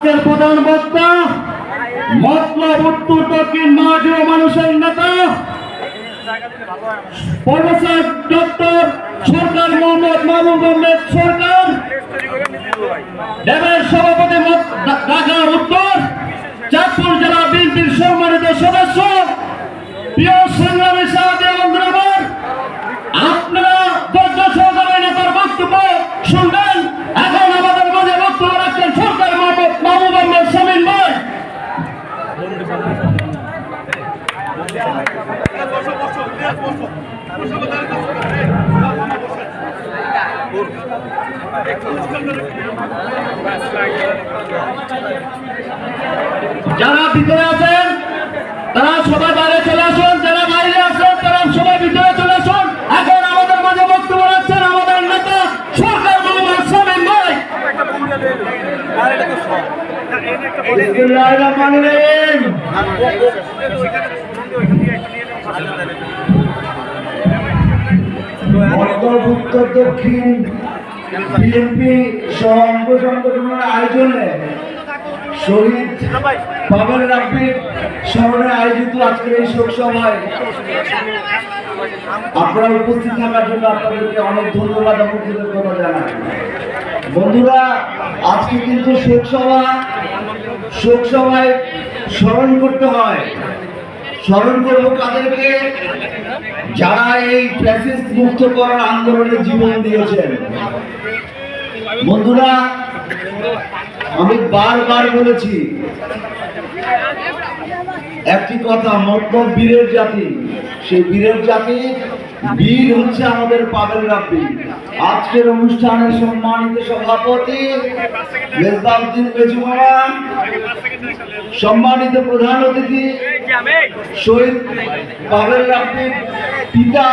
প্রধান বক্তা, মতলব উত্তর দক্ষিণ মহাজীব মানুষের নেতা? প্রফেসর ডক্টর সরকার মোহাম্মদ মাহবুব আহমেদ সরকার, দেবের সভাপতি ঢাকা উত্তর, চাঁদপুর জেলা বিএনপির সম্মানিত সদস্য, প্রিয় সংগ্রামী সাহায্য বন্ধুরা আপনারা ধৈর্য সহকারে নেতার বক্তব্য শুনবেন এখন আমাদের মাঝে বক্তব্য রাখছেন সরকার মাহবুব মাহবুব আহমেদ শামীম ভাই যারা ভিতরে আছেন তারা সবাই চলে আসুন, যারা বাইরে আছেন, তারা সবাই ভিতরে চলে আসুন। এখন আমাদের মাঝে বক্তব্য আমাদের নেতা সরকার দক্ষিণ বিএনপি সহ সংগঠনের আয়োজনে শহীদ বাবর রাব্বির স্মরণে আয়োজিত আজকের এই শোক সভায় উপস্থিত থাকার জন্য আপনাদেরকে অনেক ধন্যবাদ এবং কৃতজ্ঞতা জানাই। বন্ধুরা, আজকে কিন্তু শোক সভা শোক সভায় স্মরণ করতে হয়। স্মরণ করব কাদেরকে? যারা এই ফ্যাসিস্ট মুক্ত করার আন্দোলনে জীবন দিয়েছেন। বন্ধুরা আমি বারবার বলেছি, একটি কথা, মতলব বীরের জাতি। সেই বীরের জাতি, বীর হচ্ছে আমাদের পাবেল রাব্বি। আজকের অনুষ্ঠানের সম্মানিত সভাপতি সম্মানিত প্রধান অতিথি, শহীদ পাবেল রাব্বির পিতা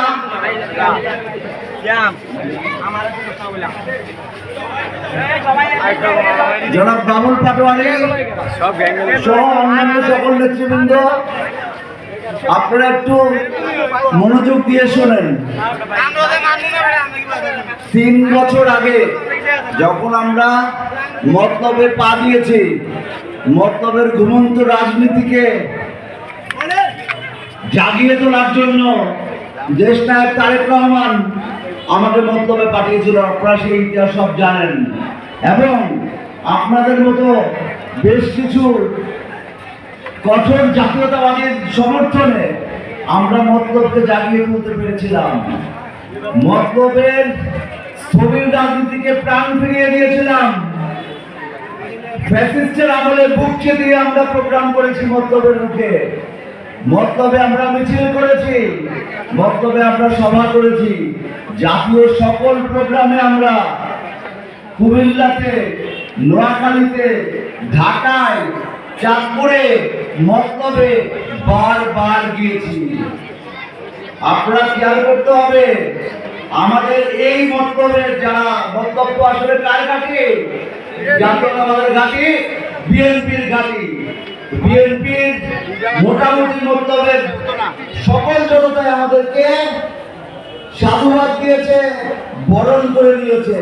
জনাব বাবুল পাটোয়ারি সহ অন্যান্য সকল নেতৃবৃন্দ আপনারা একটু মনোযোগ দিয়ে শোনেন। তিন বছর আগে যখন আমরা মতলবে পা দিয়েছি মতলবের ঘুমন্ত রাজনীতিকে জাগিয়ে তোলার জন্য দেশ নায়ক তারেক রহমান আমাকে মন্তব্যে পাঠিয়েছিল আপনারা সেই ইতিহাস সব জানেন। এবং আপনাদের মতো বেশ কিছু কঠোর জাতীয়তাবাদীর সমর্থনে আমরা মতলবকে জাগিয়ে তুলতে পেরেছিলাম। মতলবের স্থবির রাজনীতিকে প্রাণ ফিরিয়ে দিয়েছিলাম। ফ্যাসিস্টের আমলে বুক দিয়ে আমরা প্রোগ্রাম করেছি মতলবের মুখে। মতলবে আমরা মিছিল করেছি, মতলবে আমরা সভা করেছি। জাতীয় সকল প্রোগ্রামে আমরা কুমিল্লাতে, নোয়াখালীতে, ঢাকায়, চাঁদপুরে মতলবে বারবার গিয়েছি। আপনারা খেয়াল করতে হবে, আমাদের এই মতলবের যারা মন্তব্য আসলে কার ঘাটি? জাতীয়তাবাদের ঘাটি, বিএনপির ঘাটি। বিএনপির মোটামুটি মতলবের সকল জনতাই আমাদেরকে সাধুবাদ দিয়েছে, বরণ করে নিয়েছে।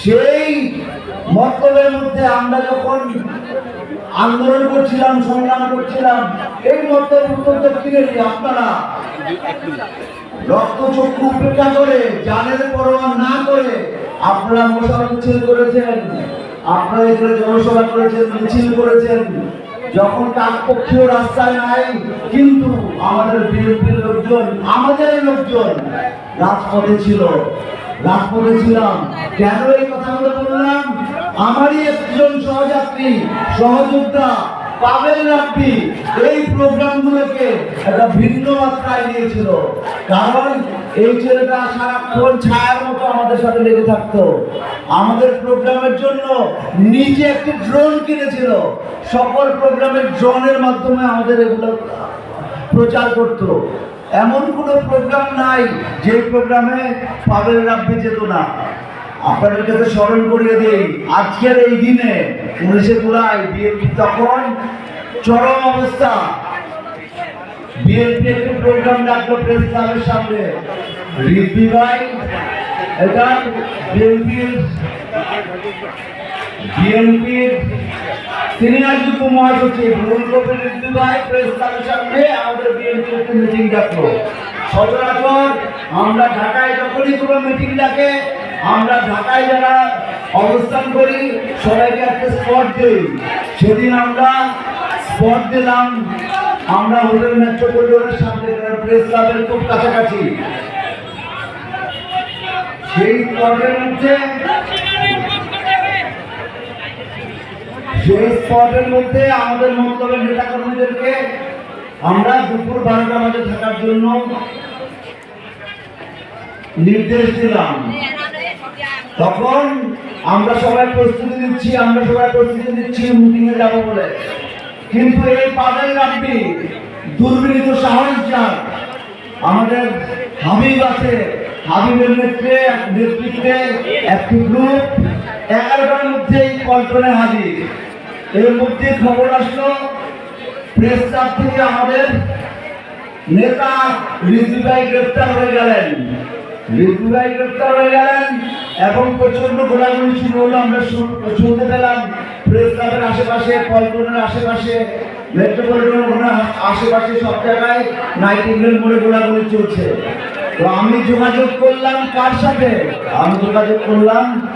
সেই মতলবের মধ্যে আমরা যখন আন্দোলন করছিলাম, সংগ্রাম করছিলাম, এই মতলব উত্তর দক্ষিণেরই আপনারা। রক্ত চক্ষু উপেক্ষা করে জানের পরোয়া না করে আপনারা মশাল মিছিল করেছেন, আপনারা এখানে জনসভা করেছেন, মিছিল করেছেন। যখন কাকপক্ষীয় রাস্তায় নাই, কিন্তু আমাদের বিএনপির লোকজন, আমাদের লোকজন রাজপথে ছিল। রাজপথে ছিলাম। কেন এই কথাগুলো বললাম? আমারই একজন সহযাত্রী, সহযোদ্ধা পাবেল রাব্বি এই প্রোগ্রামগুলোকে একটা ভিন্ন মাত্রায় নিয়েছিল। কারণ এই ছেলেটা সারাক্ষণ ছায়ার মতো আমাদের সাথে লেগে থাকতো। আমাদের প্রোগ্রামের জন্য নিজে একটি ড্রোন কিনেছিল। সকল প্রোগ্রামের ড্রোনের মাধ্যমে আমাদের এগুলো প্রচার করত। এমন কোনো প্রোগ্রাম নাই যে প্রোগ্রামে পাবেল রাব্বি যেত না। আপনাদের কাছে স্মরণ করিয়ে দিই, আজকের এই দিনে উনিশে জুলাই বিএনপি তখন চরম অবস্থা। বিএনপি একটি প্রোগ্রাম ডাকলো প্রেস ক্লাবের সামনে। রিদ্দি ভাই, এটা বিএনপির বিএনপির সিনিয়র যুগ্ম মহাসচিব কবির রিজভী ভাই প্রেস ক্লাবের সামনে আমাদের বিএনপির একটি মিটিং ডাকলো। সচরাচর আমরা ঢাকায় যখনই কোনো মিটিং ডাকে আমরা ঢাকায় যারা অবস্থান করি, সবাইকে একটা স্পট দিই। সেদিন আমরা স্পট দিলাম, আমরা হোটেল মেট্রোপলিটনের সামনে প্রেস ক্লাবের খুব কাছাকাছি। সেই স্পটের মধ্যে সেই স্পটের মধ্যে আমাদের মন্তব্যের নেতা কর্মীদেরকে আমরা দুপুর বারোটা বাজে থাকার জন্য নির্দেশ দিলাম। তখন আমরা সবাই প্রস্তুতি নিচ্ছি, আমরা সবাই প্রস্তুতি নিচ্ছি মিটিং এ যাব বলে। কিন্তু এই পাদের রাব্বি দুর্বিনীত সাহস যার। আমাদের হাবিব আছে, হাবিবের নেতৃত্বে নেতৃত্বে একটি গ্রুপ এগারোটার মধ্যে এই কল্পনে হাজির। এর মধ্যে খবর আসলো প্রেস ক্লাব থেকে আমাদের নেতা রিজু ভাই গ্রেপ্তার হয়ে গেলেন। রিজু ভাই গ্রেপ্তার হয়ে গেলেন। এবং প্রচণ্ড গোলাগুলি শুরু হলো আমরা শুন- শুনতে পেলাম প্রেস ক্লাবের আশেপাশে পল্টনের আশেপাশে মেট্রোপলিটনের আশেপাশে সব জায়গায় নাইটিঙ্গেল মোড়ে গোলাগুলি চলছে। তো আমি যোগাযোগ করলাম কার সাথে? আমি যোগাযোগ করলাম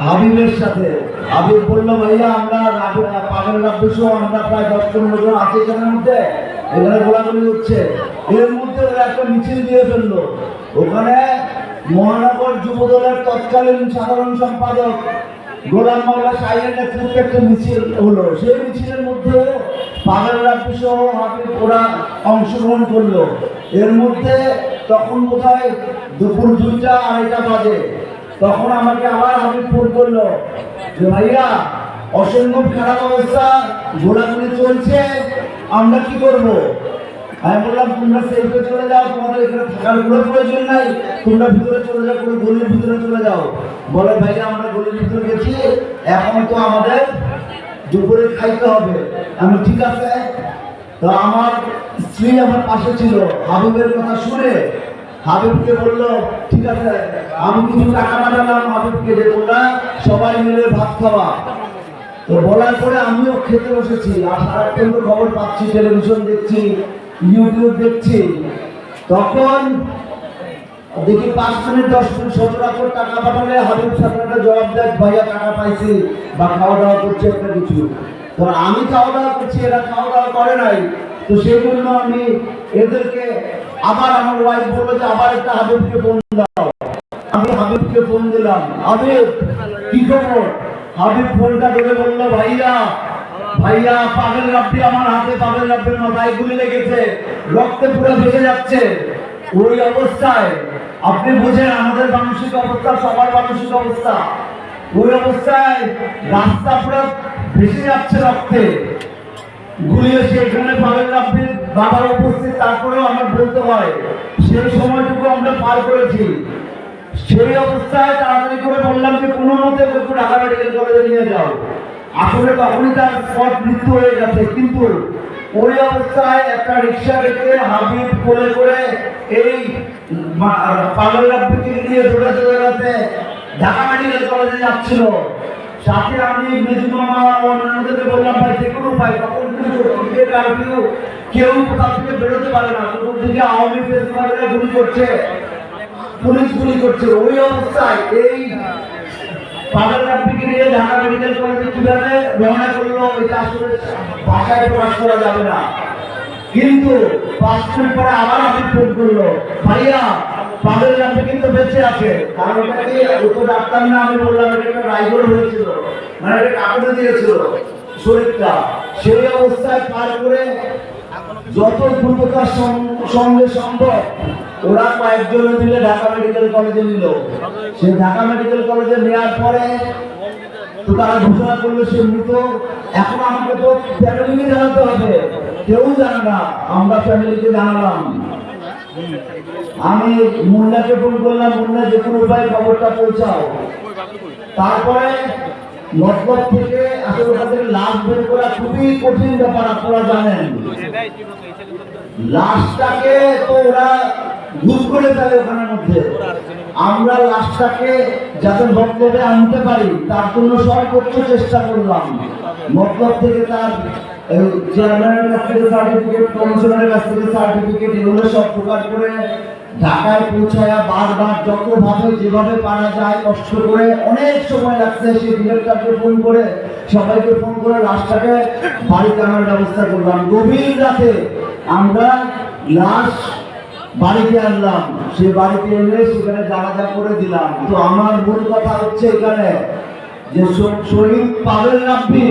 হাবিবের সাথে। হাবিব বলল, ভাইয়া, আমরা পাগল সহ আমরা প্রায় দশ পনেরো জন আছি এখানের মধ্যে। এখানে গোলাগুলি হচ্ছে। এর মধ্যে ওরা একটা মিছিল দিয়ে ফেলল। ওখানে মহানগর যুব দলের তৎকালীন সাধারণ সম্পাদক গোলাম মাওলা সাহেবের নেতৃত্বে একটা মিছিল হলো। সেই মিছিলের মধ্যে পাগল রাব্বি সহ হাবিব ওরা অংশগ্রহণ করল। এর মধ্যে তখন বোধহয় দুপুর দুইটা, আড়াইটা বাজে। তখন আমাকে আবার আমি ফোন করল যে, ভাইয়া, অসম্ভব খারাপ অবস্থা ঘোরাঘুরি চলছে, আমরা কি করব? আমি বললাম, তোমরা সেলফে চলে যাও, তোমাদের এখানে থাকার কোনো প্রয়োজন নাই। তোমরা ভিতরে চলে যাও, কোনো গলির ভিতরে চলে যাও। বলে, ভাইয়া, আমরা গলির ভিতরে গেছি। এখন তো আমাদের দুপুরে খাইতে হবে। আমি, ঠিক আছে। তো আমার স্ত্রী আমার পাশে ছিল। হাবিবের কথা শুনে হাবিবকে বলল, ঠিক আছে, আমি কিছু টাকা পাঠালাম হাবিবকে যে তোমরা সবাই মিলে ভাত খাওয়া তো বলার পরে আমিও খেতে বসেছি। আর সারাক্ষণ খবর পাচ্ছি, টেলিভিশন দেখছি। ইউটিউব দেখছি। তখন দেখি পাঁচ মিনিট দশ মিনিট সচরাচর টাকা পাঠালে হাবিব সাহেব জবাব দেয়, ভাইয়া, টাকা পাইছি বা খাওয়া দাওয়া করছে একটা কিছু। তো আমি খাওয়া দাওয়া করছি, এরা খাওয়া দাওয়া করে নাই। তো সেই জন্য আমি এদেরকে আবার আমার ওয়াইফ বলল যে, আবার একটা হাবিবকে ফোন দাও। আমি হাবিবকে ফোন দিলাম, হাবিব, কি খবর? হাবিব ফোনটা ধরে বলল, ভাইয়া ভাইয়া, পাগল রাব্বি আমার হাতে পাগল রাব্বির মাথায় গুলি লেগেছে, রক্তে পুরো ভেসে যাচ্ছে। ওই অবস্থায় আপনি বুঝেন আমাদের মানসিক অবস্থা, সবার মানসিক অবস্থা। ওই অবস্থায় রাস্তা পুরো ভেসে যাচ্ছে রক্তে। গুলিয়ে সেখানে পাগল রাব্বির বাবার উপস্থিত, তারপরেও আমার বলতে হয়, সেই সময়টুকু আমরা পার করেছি। সেই অবস্থায় তাড়াতাড়ি করে বললাম যে কোনো মতে ঢাকা মেডিকেল কলেজে নিয়ে যাও। আসলে তখনই তার স্পট মৃত্যু হয়ে গেছে, কিন্তু ওই অবস্থায় একটা রিক্সা রেখে হাবিব কোলে করে এই আমি ভাই, যে কোনো কেউ বেরোতে পারে না। আওয়ামী করছে, পুলিশ গুলি করছে। ওই অবস্থায় এই নিয়ে ঢাকা মেডিকেল কলেজে কীভাবে করল, এটা আসলে ভাষায় প্রকাশ করা যাবে না। কিন্তু পরে আবার আমি ফোন করল, ভাইয়া কিন্তু বেঁচে আছে। কারণ ডাক্তার না, আমি বললাম, এটা একটা হয়েছিল। মানে এটা কাপড়ে দিয়েছিল শরীরটা। সেই অবস্থায় পার করে যত দ্রুততার সঙ্গে সম্ভব ওরা কয়েকজন মিলে ঢাকা মেডিকেল কলেজে নিল। সে ঢাকা মেডিকেল কলেজে নেওয়ার পরে তো তারা ঘোষণা করল সে মৃত। এখন আমাকে তো ফ্যামিলিকে জানাতে হবে। কেউ জানে না। আমরা ফ্যামিলিকে জানালাম। আমি মুন্নাকে ফোন করলাম মুন্না যে কোনো উপায় খবরটা পৌঁছাও। তারপরে মতলব থেকে আসলে তাদের লাশ বের করা খুবই কঠিন ব্যাপার, আপনারা জানেন। লাশটাকে তো ওরা গুপ করে ফেলে ওখানের মধ্যে। আমরা লাশটাকে যাতে মতলবে আনতে পারি, তার জন্য সর্বোচ্চ চেষ্টা করলাম। মতলব থেকে তার যেভাবে পারা যায় কষ্ট করে অনেক সময় সেই ফোন করে, সবাইকে ফোন করে লাশটাকে বাড়িতে আনার ব্যবস্থা করলাম। গভীর রাতে আমরা লাশ বাড়িতে আনলাম। সে বাড়িতে এনে সেখানে জানাজা করে দিলাম। তো আমার মূল কথা হচ্ছে এখানে যে শহীদ পাবেল রাব্বি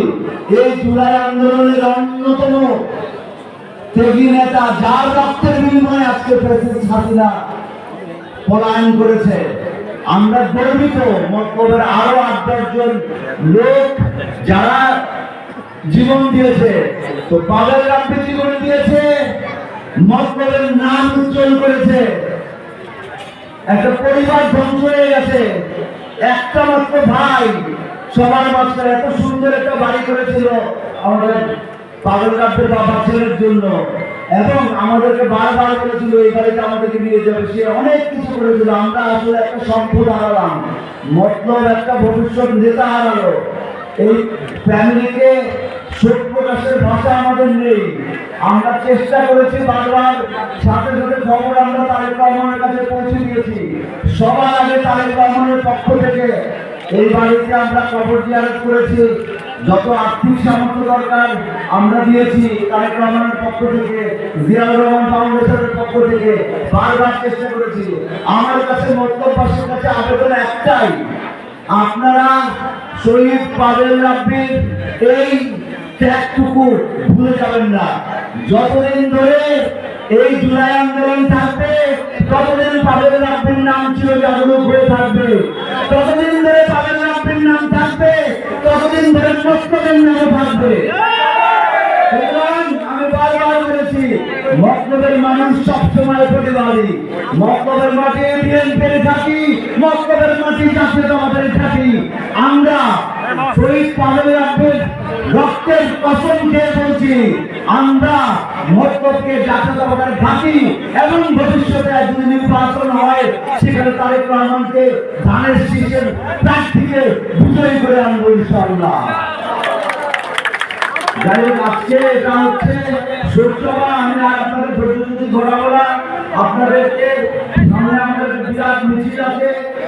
এই জুলাই আন্দোলনের অন্যতম ত্যাগী নেতা, যার রক্তের বিনিময়ে আজকে প্রেসিডেন্ট পলায়ন করেছে। আমরা গর্বিত আরও আট দশজন লোক যারা জীবন দিয়েছে। তো পাবেল রাব্বি জীবন দিয়েছে। মতলবের নাম উজ্জ্বল করেছে। একটা পরিবার ধ্বংস হয়ে গেছে। একটা মাত্র ভাই সবার মাঝখানে এত সুন্দর একটা বাড়ি করেছিল আমাদের পাগল রাব্বের বাবা ছেলের জন্য। এবং আমাদেরকে বারবার বলেছিল, এই বাড়িতে আমাদেরকে নিয়ে যাবে। সে অনেক কিছু করেছিল আমরা আসলে একটা সম্পদ হারালাম। মতলব একটা ভবিষ্যৎ নেতা হারালো। এই ফ্যামিলিকে শোক প্রকাশের ভাষা আমাদের নেই। আমরা চেষ্টা করেছি বারবার সাথে সাথে খবর আমরা তারেক রহমানের কাছে পৌঁছে দিয়েছি। সবার আগে তারেক রহমানের পক্ষ থেকে এই বাড়িতে আমরা কবর জিয়ারত করেছি। যত আর্থিক সামর্থ্য দরকার আমরা দিয়েছি তারেক রহমানের পক্ষ থেকে, জিয়াউর রহমান ফাউন্ডেশনের পক্ষ থেকে বারবার চেষ্টা করেছি। আমার কাছে মন্তব্যবাসীর কাছে আবেদন একটাই, আপনারা শহীদ পাবেল রাব্বির এই ত্যাগটুকু ভুলে যাবেন না। যতদিন ধরে এই জুলাই আন্দোলন থাকবে, ততদিন পাবেল রাব্বির নাম ছিল জাগরুক হয়ে থাকবে। ততদিন ধরে পাবেল রাব্বির নাম থাকবে, ততদিন ধরে মোস্তফের নামও থাকবে। থাকি আমরা রক্তের কসম খেয়ে বলছি, আমরা মক্তবকে জাতীয়তাবাদের থাকি এবং ভবিষ্যতে যদি নির্বাচন হয়, সেখানে তারেক রহমানকে ধানের শীষের প্রার্থীকে বিজয়ী করে আনব আজকে এটা হচ্ছে আমি আপনাদের ধৈর্য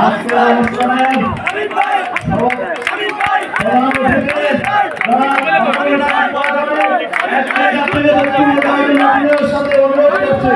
আজকের অনুষ্ঠানে সাথে অনুরোধ করছে